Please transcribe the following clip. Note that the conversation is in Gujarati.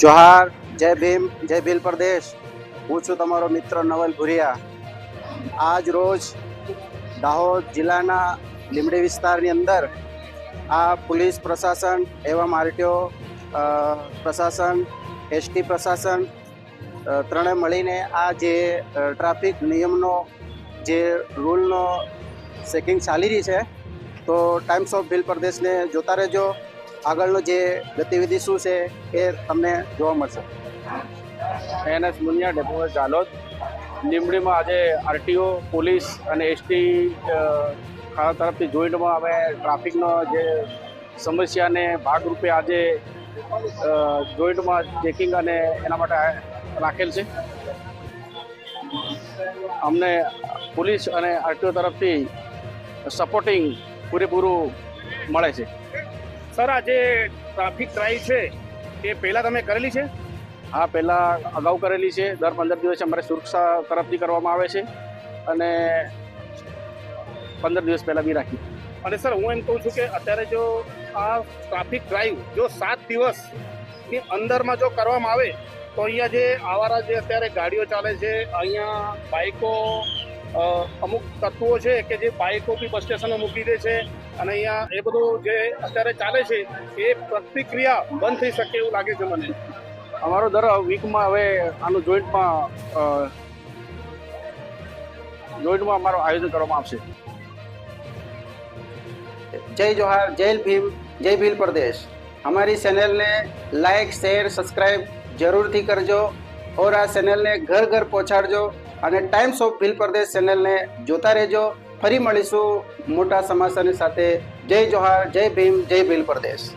જોહાર, જય ભીમ, જય ભીલ પ્રદેશ. હું છું તમારો મિત્ર નવલ ભુરિયા. આજ રોજ દાહોદ જિલ્લાના લીમડી વિસ્તારની અંદર આ પોલીસ પ્રશાસન એવમ આરટીઓ પ્રશાસન, એસટી પ્રશાસન ત્રણે મળીને આ જે ટ્રાફિક નિયમનો જે રૂલનો ચેકિંગ ચાલી રહી છે, તો ટાઈમ્સ ઓફ ભીલ પ્રદેશને જોતા રહેજો. આગળનો જે ગતિવિધિ શું છે એ તમને જોવા મળશે. N S Muniya depot Jhalod. લીમડીમાં આજે આરટીઓ, પોલીસ અને એસટી ખાતા તરફથી જોઈન્ટમાં અમે ટ્રાફિકનો જે સમસ્યાને ભાગરૂપે આજે જોઈન્ટમાં ચેકિંગ અને એના માટે રાખેલ છે. અમને પોલીસ અને આરટીઓ તરફથી સપોર્ટિંગ પૂરેપૂરું મળે છે. સર આ જે ટ્રાફિક ડ્રાઈવ છે. એ પહેલાં તમે કરેલી છે? આ પહેલાં અગાઉ કરેલી છે. દર પંદર દિવસે અમારે સુરક્ષા તરફથી કરવામાં આવે છે. અને પંદર દિવસ પહેલાં બી રાખી. અને સર હું એમ કહું છું કે અત્યારે જો આ ટ્રાફિક ડ્રાઈવ જો સાત દિવસની અંદરમાં જો કરવામાં આવે તો અહીંયા જે આવારા જે અત્યારે ગાડીઓ ચાલે છે અહીંયા બાઇકો અમુક તત્વો છે કે જે બાઇકો બી બસ સ્ટેશનો મૂકી દે છે અને અહીંયા એ બધું જે અત્યારે ચાલે છે, એ પ્રતિક્રિયા બંધ થઈ શકે એવું લાગે છે મને. અમારો દર વીકમાં હવે આનું જોઈન્ટમાં જોઈન્ટમાં અમારું આયોજન કરવામાં આવશે. જય જોહાર, જય ભીમ, જય ભીલ પ્રદેશ. અમારી ચેનલને લાઇક શેર સબસ્ક્રાઈબ જરૂરથી કરજો. ઓર આ ચેનલને ઘર ઘર પહોંચાડજો અને ટાઈમ્સ ઓફ ભીલ પ્રદેશ ચેનલને જોતા રહેજો. ફરી મળીશું. મોટા સમાચારની સાથે જય જોહાર જય ભીમ જય ભીલ પ્રદેશ.